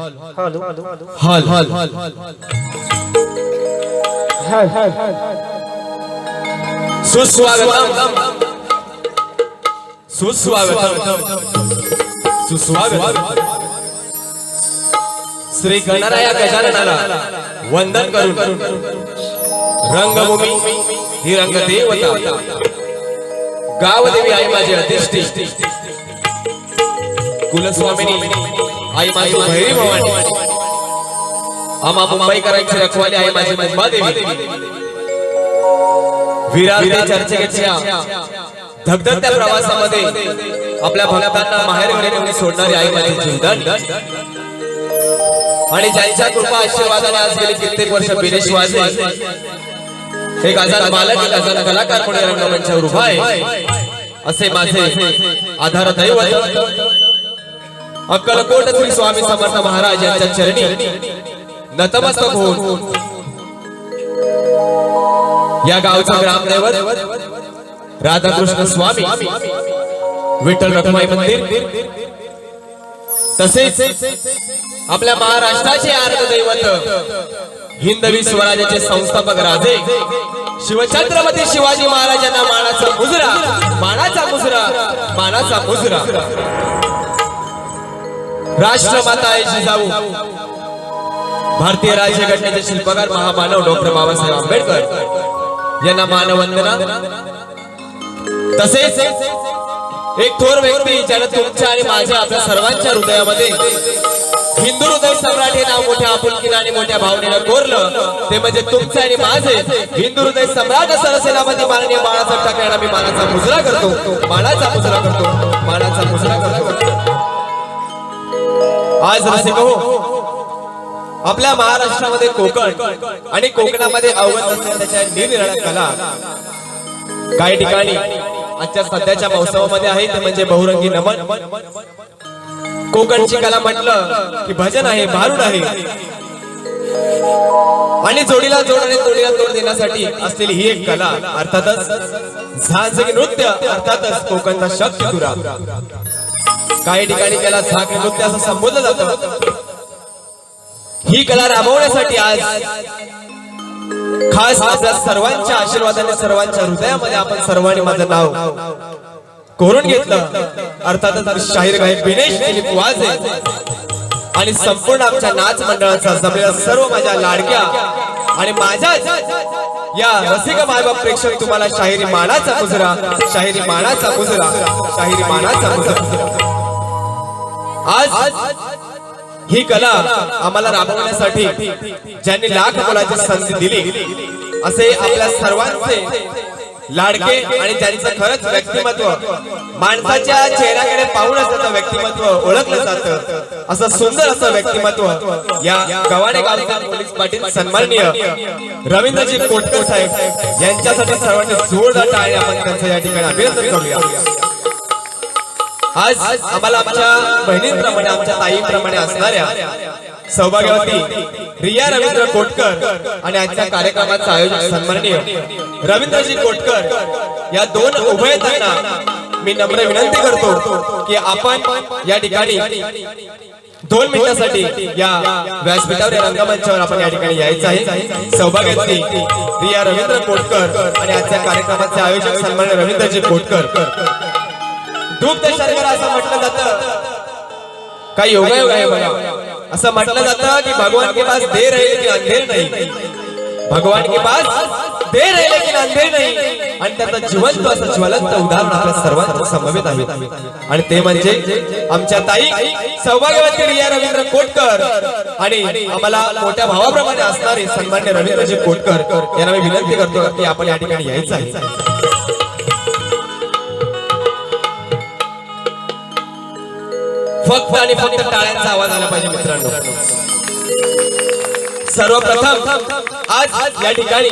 Hello hall hall सुस्वागतम सुस्वागतम सुस्वागतम श्री गणराया गजाननाला वंदन करून रंगभूमी ही रंगदेवता गावदेवी आई माझी अधिष्ठी कुलस्वामिनी आई माझी भैरी भवानी. आम्हा मुंबईकरांची रखवाली आहे माझी मुंबादेवी विरार चर्चेच्या धगधगत्या प्रवासामध्ये आपल्या भक्तांना माहेर घरी सोडणारी आई माझी जीवदान आणि ज्यांच्या कृपा आशीर्वादाने आज गेली कित्येक वर्ष बिरेश वाजे हे गजाल मालक एक गजाल कलाकार म्हणून रंगमंचावर उभा आहे. असे माझे आधार दैवत. अक्कलकोट श्री स्वामी समर्थ महाराज यांच्या चरणी नतमस्तक होऊन या गावचा ग्रामदैवत राधाकृष्ण स्वामी विठ्ठल रखमाई मंदिर. तसेच आपल्या महाराष्ट्राचे आर्धदैवत हिंदवी स्वराज्याचे संस्थापक राजे शिवछत्रपती शिवाजी महाराजांना मानाचा मुजरा मानाचा मुजरा मानाचा मुजरा. राष्ट्रमाता आहे जिजाऊ भारतीय राज्यघटनेचे शिल्पकार महामानव डॉक्टर बाबासाहेब आंबेडकर यांना मानवंदना. तसेच एक थोर व्यक्ती ज्याला तुमच्या आणि माझ्या आपल्या सर्वांच्या हृदयामध्ये हिंदू हृदय सम्राट हे नाव मोठ्या आपुलकीला आणि मोठ्या भावनेनं कोरलं ते म्हणजे तुमचे आणि माझे हिंदू हृदय सम्राट सरसेनामध्ये माननीय बाळासाहेब ठाकरे मी मानाचा मुजरा करतो. मानाचा मुजरा करतो. मानाचा मुजरा करतो. आज रसिक हो आपल्या महाराष्ट्रामध्ये कोकण आणि कोकणामध्ये अवगत असलेल्या त्याच्या निरनिराळ्या कला काही ठिकाणी आजच्या सध्याच्या मौसमामध्ये आहे ते म्हणजे बहुरंगी नमन. कोकणची कला म्हटलं की भजन आहे भारूड आहे. आणि जोडीला जोड आणि जोडीला तोड देण्यासाठी असलेली ही एक कला अर्थातच झांजगी नृत्य अर्थातच कोकणचा शक्ती दुरा काही ठिकाणी त्याला झाक नृत्य असं संबोधलं जातं. ही कला राबवण्यासाठी आज खास आपल्या सर्वांच्या आशीर्वादाने सर्वांच्या हृदयामध्ये आपण सर्वांनी माझं नाव कोरून घेतलं. अर्थातच शाहीर गायक विनेश दिलीप वाजे आणि संपूर्ण आमच्या नाच मंडळाचा जमलेला सर्व माझ्या लाडक्या आणि माझ्या या रसिक मायबाप प्रेक्षक तुम्हाला शाहिरी मानाचा गुजरा शाहिरी मानाचा गुजरा शाहिरी मानाचा गुजरा आज ही कला आम्हाला राबवण्यासाठी ज्यांनी लाख मुलाची संधी दिली असे आपल्या सर्वांचे लाडके आणि त्यांचं खरंच व्यक्तिमत्व माणसाच्या चेहऱ्याकडे पाहूनच त्याचं व्यक्तिमत्व ओळखलं जातं असं सुंदर असं व्यक्तिमत्व या गव्हाणे गावकर पोलीस पाटील सन्माननीय रवींद्रजी कोटकर साहेब यांच्यासाठी सर्वांनी जोरदार टाळी आपण त्यांचं या ठिकाणी अभिनंदन करूया. आज आम्हाला आमच्या बहिणींप्रमाणे आमच्या ताईंप्रमाणे असणाऱ्या सौभाग्यवती रिया रवींद्र कोटकर आणि आजच्या कार्यक्रमाचं आयोजन सन्माननीय रवींद्रजी कोटकर या दोन उभयतांना मी नम्र विनंती करतो की आपण या ठिकाणी दोन मिनिटासाठी या व्यासपीठावर रंगमंचावर आपण या ठिकाणी यायचं आहे. सौभाग्यवती रिया रवींद्र कोटकर आणि आजच्या कार्यक्रमाचे आयोजक सन्मान रवींद्रजी कोटकर. दुग्ध शर्करा असं म्हटलं जातं. काही योगा योग आहे बघा. असं म्हटलं जातं की भगवान के पास देर आहे लेकिन अंधेर नाही. भगवान के पास देर आहे लेकिन अंधेर नाही. आणि त्याचं जिवंत असं ज्वलंत उदाहरण आपल्या सर्वांचं समवेत आहे. आणि ते म्हणजे आमच्या ताई सौभाग्यवती रिया रवींद्र कोटकर. आणि आम्हाला मोठ्या भावाप्रमाणे असणारे सन्मान्य रवींद्रजी कोटकर. यांना मी विनंती करतो की आपण या ठिकाणी यायचं आहे. फक्त आणि फक्त टाळ्यांचा आवाज आला पाहिजे मित्रांनो. सर्वप्रथम आज या ठिकाणी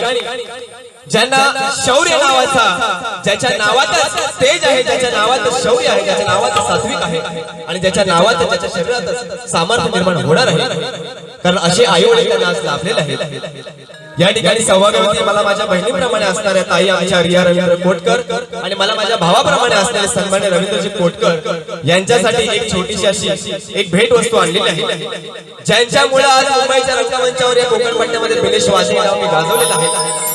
ज्यांना शौर्य नावाचा ज्याच्या नावातच तेज आहे ज्याच्या नावात शौर्य आहे ज्याच्या नावात सात्विक आहे आणि ज्याच्या नावात त्याच्या शरीरात सामर्थ्य निर्माण होणार आहे. कारण असे आयोजन त्यांना आज लाभलेलं आहे या ठिकाणी सौभाग्यवती मला माझ्या बहिणीप्रमाणे असणाऱ्या ताई आमच्या रिया रवींद्र कोटकर आणि मला माझ्या भावाप्रमाणे असणारे सन्मान्य रवींद्रजी कोटकर यांच्यासाठी एक छोटीशी अशी एक भेट वस्तू आणलेली आहे. ज्यांच्यामुळे आज मुंबईच्या रंगमंचावर या कोकण पट्ट्यामध्ये बिनेश वाजे हे आहे.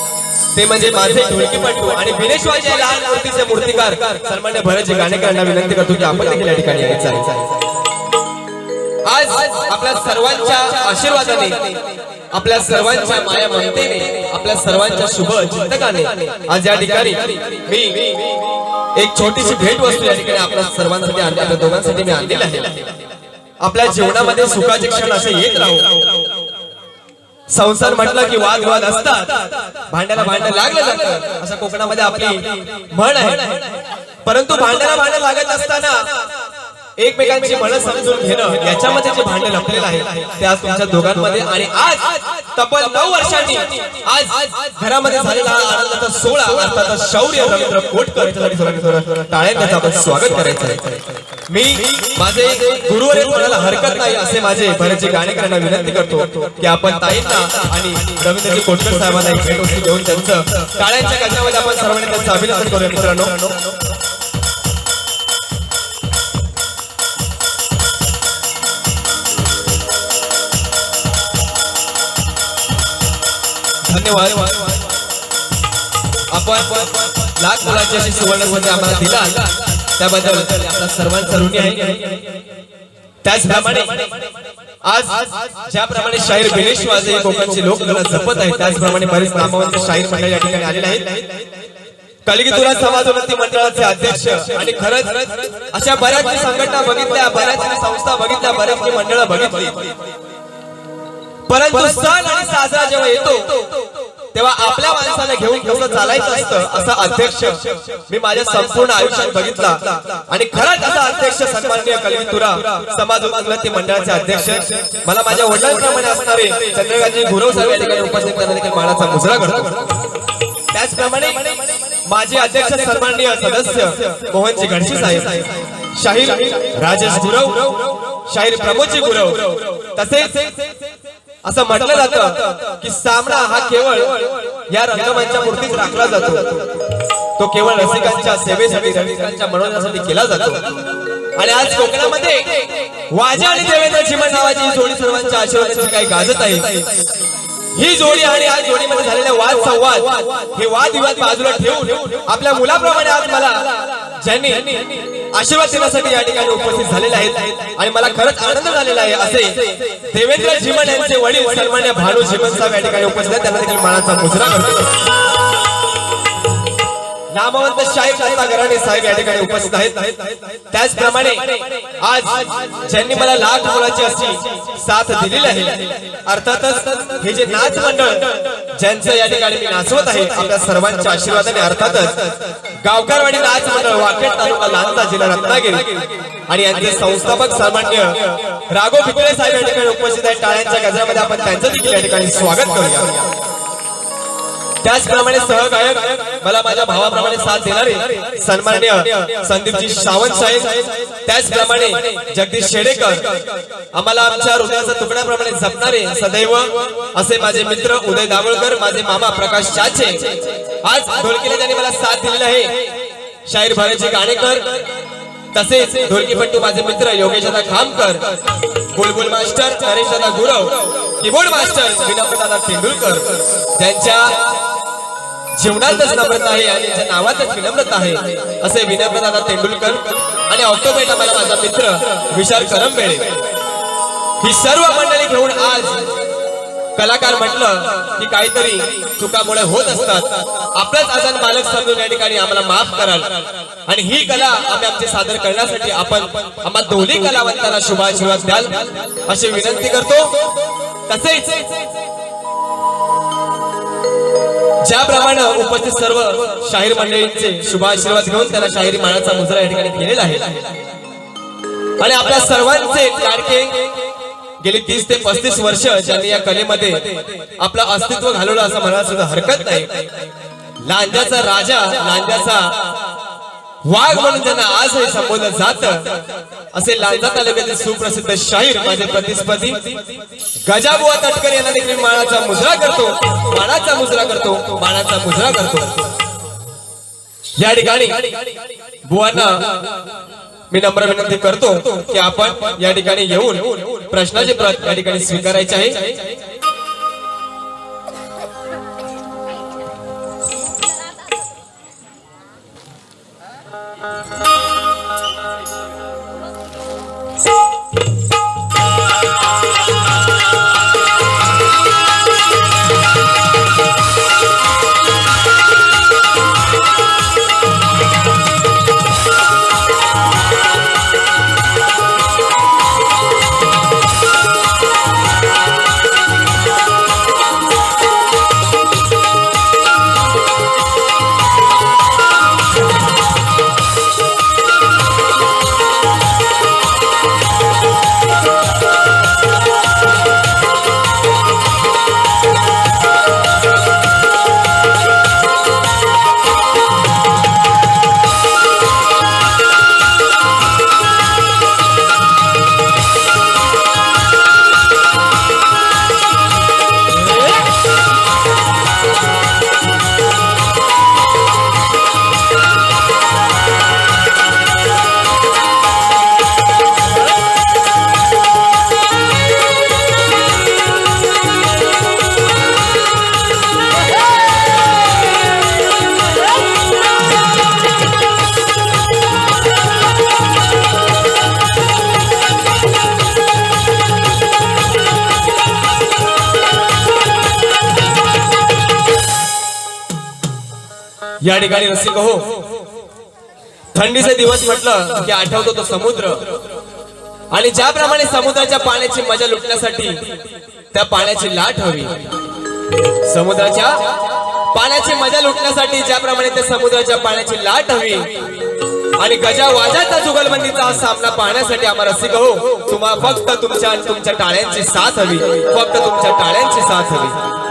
ते म्हणजे माझे ढोलकीपट्टू आणि बिनेश वाजे या लहान मूर्तीचे मूर्तीकार सन्मान्य भरतजी गाणेकरांना विनंती करतो की आपण देखील या ठिकाणी यायचं आज आपल्या सर्वांच्या आशीर्वादाने आपल्या सर्वांच्या माया ममतेने आपल्या सर्वांच्या शुभ चिंतकाने आज या ठिकाणी मी एक छोटीशी भेट वस्तू या ठिकाणी आपल्या सर्वांसाठी आणली आपल्या दोघांसाठी मी आणलेली आहे. आपल्या जीवनामध्ये सुखाचे क्षण असे येत राहू. संसार म्हटलं की वाद वाद असतात. भांड्याला भांडण लागलं जातं. असं कोकणामध्ये आपली म्हण आहे. परंतु भांड्याला भांडण लागत असताना एकमेकांची मन समजून घेणं याच्यामध्ये जे भांडण लपलेलं आहे ते आज तुमच्या दोघांमध्ये आणि आज तब्बल नऊ वर्षांनी आज घरामध्ये झालेला आनंदाचा सोहळा अर्थात शौर्य रवींद्र कोटकर याच्यासाठी सर्वांनी थोडं टाळ्यांनी आपण स्वागत करायचं आहे. मी माझे गुरुवर कोणाला हरकत नाही असे माझे बरेचसे गाणेकरांना विनंती करतो की आपण ताईंना आणि रवींद्रजी कोटकर साहेबांना एक भेट घेऊन त्यांचं टाळ्यांच्या गजरामध्ये आपण सर्वांनी त्यांचं अभिनंदन करूया मित्रांनो. धन्यवाद. आपण लाख मुलाची अशी सुवर्ण संधी आम्हाला दिला त्याबद्दल आपला सर्वांचा ऋणी आहे. त्याचप्रमाणे आज ज्याप्रमाणे शाहीर गणेश वाजे कोकणचे लोक त्याला जपत आहेत त्याचप्रमाणे बरेच नामवंत शाहीर मंडळ या ठिकाणी आलेले आहेत. कलगीतुरा समाज उन्नती मंडळाचे अध्यक्ष आणि खरंच अशा बऱ्याच संघटना बघितल्या बऱ्याच संस्था बघितल्या बऱ्याच मंडळ बघितली. परंतु सण आणि साजरा जेव्हा येतो तेव्हा आपल्या माणसाला घेऊन कसं चालायचं असतं असा अध्यक्ष मी माझ्या संपूर्ण आयुष्यात बघितला. आणि खरंच असा अध्यक्ष सन्माननीय कलगीतुरा समाज उन्नती मंडळाचे अध्यक्ष मला माझ्या वडिलांप्रमाणे असणारे चंद्रकांतजी गुरव साहेब या ठिकाणी उपस्थित करण्यात माळाचा मुजरा घडतो त्याचप्रमाणे माझे अध्यक्ष सन्माननीय सदस्य मोहनजी गणशी साहेब शाहीर राजेश गुरव शाहीर प्रमोदजी गुरव तसेच असं म्हटलं जातं की सामना हा केवळ या रंगमंचा मूर्तीत राखला जातो. तो केवळ रसिकांच्या सेवेसाठी रसिकांच्या मनोरंजनासाठी केला जातो. आणि आज कोकणामध्ये वाजा आणि देवेंद्र चिमण नावाची जोडी सर्वांच्या आशीर्वादाची काही गाजत आहे. ही जोडी आणि आज जोडीमध्ये झालेला वाद संवाद हे वाद विवाद बाजूला ठेवून आपल्या मुलाप्रमाणे आज मला ज्यांनी आशीर्वाद देण्यासाठी या ठिकाणी उपस्थित झालेले आहेत. आणि मला खरंच आनंद झालेला आहे असे देवेंद्र झिमन यांचे वडील सन्मान्य भानू झिमन साहेब या ठिकाणी उपस्थित आहेत. त्यांना देखील मानाचा मुजरा करतो नामवंत शाहीर दत्ता साहेब या ठिकाणी उपस्थित आहेत. त्याचप्रमाणे आज ज्यांनी मला लाख मुलाची अशी साथ दिलेली आहे अर्थातच हे जे नाच मंडळ ज्यांचं या ठिकाणी मी नाचवत आहे आपल्या सर्वांच्या आशीर्वादाने अर्थातच गावकरवाडी नाच मंडळ वाकेट तालुका लांजा जिल्हा रत्नागिरी आणि यांचे संस्थापक सामान्य राघव पिकळे साहेब या ठिकाणी उपस्थित आहेत. टाळ्यांच्या गजरामध्ये आपण त्यांचं देखील या ठिकाणी स्वागत करूया. त्याचप्रमाणे सहगायक मला माझ्या भावाप्रमाणे साथ देणारे सन्माननीय संदीपजी सावंत साहेब त्याचप्रमाणे जगदीश शेडेकर आम्हाला आमच्या हृदयाच्या तुकड्याप्रमाणे जपणारे सदैव असे माझे मित्र उदय दाभोळकर माझे मामा प्रकाश चाचे आज ढोलकीने त्यांनी मला साथ दिलेला आहे. शाहीर भरतजी गाणेकर तसेच ढोलकीपट्टू माझे मित्र योगेश दादा खामकर बुलबुल मास्टर नरेशदा गुरव किबोर्ड मास्टर विनोद तेंडुलकर त्यांच्या जीवनातच नम्रता आहे आणि त्याच्या नावातच विनम्रता आहे असे विनम्रदादा तेंडुलकर आणि ऑक्टोबरला मला माझा मित्र विशाल करंबेळे ही सर्व मंडळी घेऊन आज कलाकार म्हटलं की काहीतरी चुकामुळे होत असतात. आपलाच आजान मालक समजून या ठिकाणी आम्हाला माफ कराल. आणि ही कला आम्ही आमची सादर करण्यासाठी आपण आम्हा दोन्ही कलावंतांना शुभाशीर्वाद द्याल अशी विनंती करतो. तसेच ज्याप्रमाणे उपस्थित सर्व शाहीर मंडळींचे शुभाशीर्वाद घेऊन त्याला शाहिरी मानाचा मुजरा या ठिकाणी केलेला आहे. आणि आपल्या सर्वांचे लाडके गेली तीस ते पस्तीस वर्ष ज्यांनी या कलेमध्ये आपलं अस्तित्व घालवलं असं म्हणायला सुद्धा हरकत नाही. लांजाचा राजा लांजाचा वाघ म्हणून त्यांना आजही संबोधलं जात. असे लांजा तालुक्यातील सुप्रसिद्ध शाहीर माझे प्रतिस्पर्धी. गजाबुवा तटकर यांना देखील माळाचा मुजरा करतो. माळाचा मुजरा करतो माळाचा मुजरा करतो. या ठिकाणी बुवांना मी नम्र विनंती करतो की आपण या ठिकाणी येऊन प्रश्नाचे प्रत या ठिकाणी स्वीकारायचे आहे. या ठिकाणी रसिक हो. थंडीचे दिवस म्हटलं की आठवतो तो समुद्र. आणि ज्याप्रमाणे समुद्राच्या पाण्याची मजा लुटण्यासाठी त्या पाण्याची लाट हवी. समुद्राच्या पाण्याची मजा लुटण्यासाठी ज्याप्रमाणे त्या समुद्राच्या पाण्याची लाट हवी. आणि गजा वाजाचा जुगलबंदीचा सामना पाहण्यासाठी आम्हाला रसिक हो तुम्हाला फक्त तुमच्या तुमच्या टाळ्यांची साथ हवी. फक्त तुमच्या टाळ्यांची साथ हवी.